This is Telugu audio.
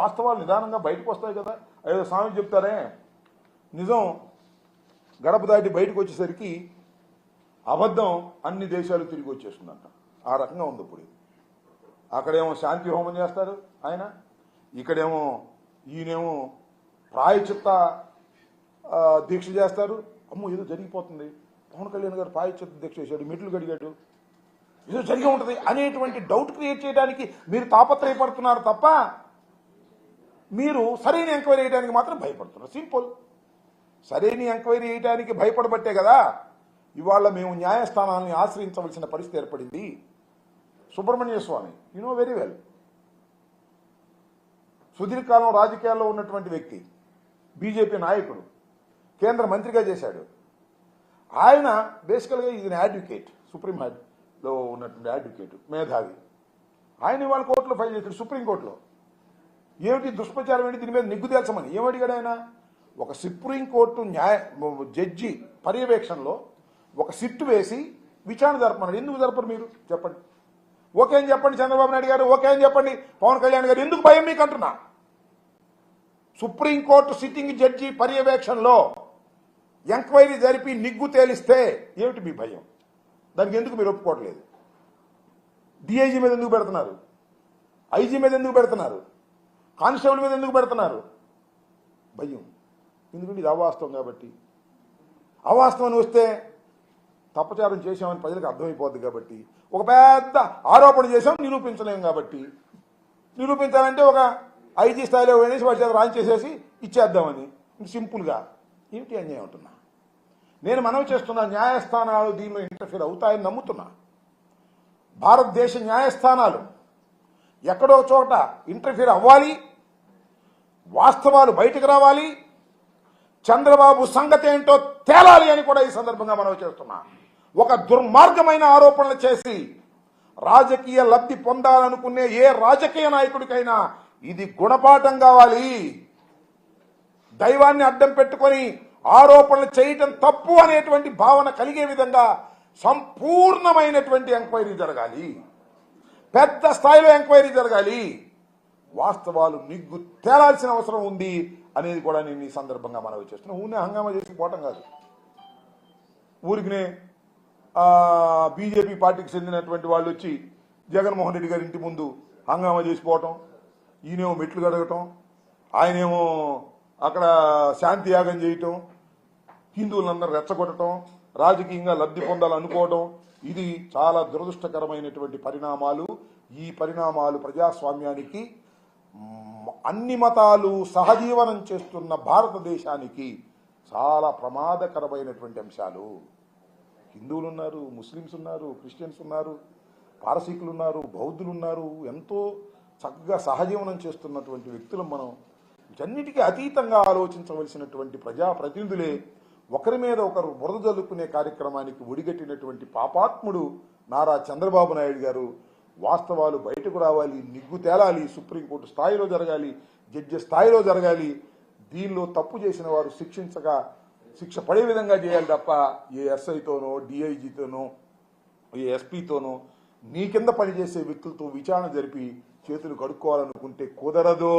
వాస్తవాలు నిదానంగా బయటకు వస్తాయి కదా. అయ్యో స్వామి చెప్తారే? నిజం గడప దాటి బయటకు వచ్చేసరికి అబద్ధం అన్ని దేశాలు తిరిగి వచ్చేస్తుందంట. ఆ రకంగా ఉంది ఇప్పుడు అక్కడేమో శాంతి హోమం చేస్తారు ఆయన. ఇక్కడేమో ఈయనేమో ప్రాయచిత్త దీక్ష చేస్తారు. అమ్మో ఏదో జరిగిపోతుంది. పవన్ కళ్యాణ్ గారు ప్రాయచిత్త దీక్ష చేశాడు మెట్లు గడిగాడు ఏదో జరిగి ఉంటుంది అనేటువంటి డౌట్ క్రియేట్ చేయడానికి మీరు తాపత్రయపడుతున్నారు తప్ప మీరు సరైన ఎంక్వైరీ చేయడానికి మాత్రం భయపడుతున్నారు. సింపుల్ సరైన ఎంక్వైరీ చేయడానికి భయపడబట్టే కదా ఇవాళ మేము న్యాయస్థానాన్ని ఆశ్రయించవలసిన పరిస్థితి ఏర్పడింది. Subrahmanya Swamy you know very well సుదీర్ఘకాలం రాజకీయాల్లో ఉన్నటువంటి వ్యక్తి బీజేపీ నాయకుడు కేంద్ర మంత్రిగా చేశాడు. ఆయన బేసికల్గా ఇది అడ్వకేట్ సుప్రీం లో ఉన్నటువంటి అడ్వకేట్ మేధావి. ఆయన ఇవాళ కోర్టులో ఫైల్ చేశాడు సుప్రీంకోర్టులో ఏమిటి దుష్ప్రచారం ఏంటి? దీని మీద నిగ్గు తేల్చమని. ఏమడిగాడు ఆయన? ఒక సుప్రీంకోర్టు న్యాయ జడ్జి పర్యవేక్షణలో ఒక సిట్టు వేసి విచారణ జరపమన్నాడు ఎందుకు జరపరు మీరు? చెప్పండి. ఓకే అని చెప్పండి చంద్రబాబు నాయుడు గారు ఓకే అని చెప్పండి పవన్ కళ్యాణ్ గారు. ఎందుకు భయం మీకు అంటున్నా? సుప్రీంకోర్టు సిట్టింగ్ జడ్జి పర్యవేక్షణలో ఎంక్వైరీ జరిపి నిగ్గు తేలిస్తే ఏమిటి మీ భయం? దానికి ఎందుకు మీరు ఒప్పుకోవట్లేదు? డిఐజీ మీద ఎందుకు పెడుతున్నారు? ఐజీ మీద ఎందుకు పెడుతున్నారు? కానిస్టేబుల్ మీద ఎందుకు పెడుతున్నారు? భయం. ఎందుకంటే ఇది అవాస్తవం కాబట్టి. అవాస్తవం వస్తే తప్పచారం చేశామని ప్రజలకు అర్థమైపోద్ది కాబట్టి. ఒక పెద్ద ఆరోపణ చేశాం నిరూపించలేం కాబట్టి. నిరూపించాలంటే ఒక ఐజీ స్థాయిలో వేసి వాటి చేత రాన్ చేసేసి ఇచ్చేద్దామని సింపుల్గా. ఏమిటి అన్యాయం అంటున్నా? నేను మనవి చేస్తున్న న్యాయస్థానాలు దీనిలో ఇంటర్ఫీర్ అవుతాయని నమ్ముతున్నా. భారతదేశ న్యాయస్థానాలు ఎక్కడో చోట ఇంటర్ఫీర్ అవ్వాలి వాస్తవాలు బయటకు రావాలి. చంద్రబాబు సంగతి ఏంటో తేలాలి అని కూడా ఈ సందర్భంగా మనం చేస్తున్నా. ఒక దుర్మార్గమైన ఆరోపణలు చేసి రాజకీయ లబ్ధి పొందాలనుకునే ఏ రాజకీయ నాయకుడికైనా ఇది గుణపాఠం కావాలి. దైవాన్ని అడ్డం పెట్టుకొని ఆరోపణలు చేయటం తప్పు అనేటువంటి భావన కలిగే విధంగా సంపూర్ణమైనటువంటి ఎంక్వైరీ జరగాలి. పెద్ద స్థాయిలో ఎంక్వైరీ జరగాలి. వాస్తవాలు నిగ్గు తేలాల్సిన అవసరం ఉంది అనేది కూడా నేను ఈ సందర్భంగా మనవి చేస్తున్నాను ఊనే హంగామా చేసి పోవటం కాదు. ఊరికినే బీజేపీ పార్టీకి చెందినటువంటి వాళ్ళు వచ్చి జగన్మోహన్ రెడ్డి గారి ఇంటి ముందు హంగామా చేసిపోవటం ఈయనేమో మెట్లు కడగటం ఆయనేమో అక్కడ శాంతి యాగం చేయటం హిందువులందరూ రెచ్చగొట్టడం రాజకీయంగా లబ్ధి పొందాలనుకోవడం ఇది చాలా దురదృష్టకరమైనటువంటి పరిణామాలు. ఈ పరిణామాలు ప్రజాస్వామ్యానికి అన్ని మతాలు సహజీవనం చేస్తున్న భారతదేశానికి చాలా ప్రమాదకరమైనటువంటి అంశాలు. హిందువులు ఉన్నారు ముస్లిమ్స్ ఉన్నారు క్రిస్టియన్స్ ఉన్నారు పారసీకులు ఉన్నారు బౌద్ధులు ఉన్నారు ఎంతో చక్కగా సహజీవనం చేస్తున్నటువంటి వ్యక్తులు మనం. వీటన్నిటికీ అతీతంగా ఆలోచించవలసినటువంటి ప్రజాప్రతినిధులే ఒకరి మీద ఒకరు బురద జల్లుకునే కార్యక్రమానికి ఒడిగట్టినటువంటి పాపాత్ముడు నారా చంద్రబాబు నాయుడు గారు. వాస్తవాలు బయటకు రావాలి నిగ్గు తేలాలి సుప్రీంకోర్టు స్థాయిలో జరగాలి జడ్జి స్థాయిలో జరగాలి. దీనిలో తప్పు చేసిన వారు శిక్షించగా శిక్ష పడే విధంగా చేయాలి తప్ప ఏ ఎస్ఐతోనో డిఐజీతోనో ఏ ఎస్పీతోనో నీ కింద పనిచేసే వ్యక్తులతో విచారణ జరిపి చేతులు కడుక్కోవాలనుకుంటే కుదరదు.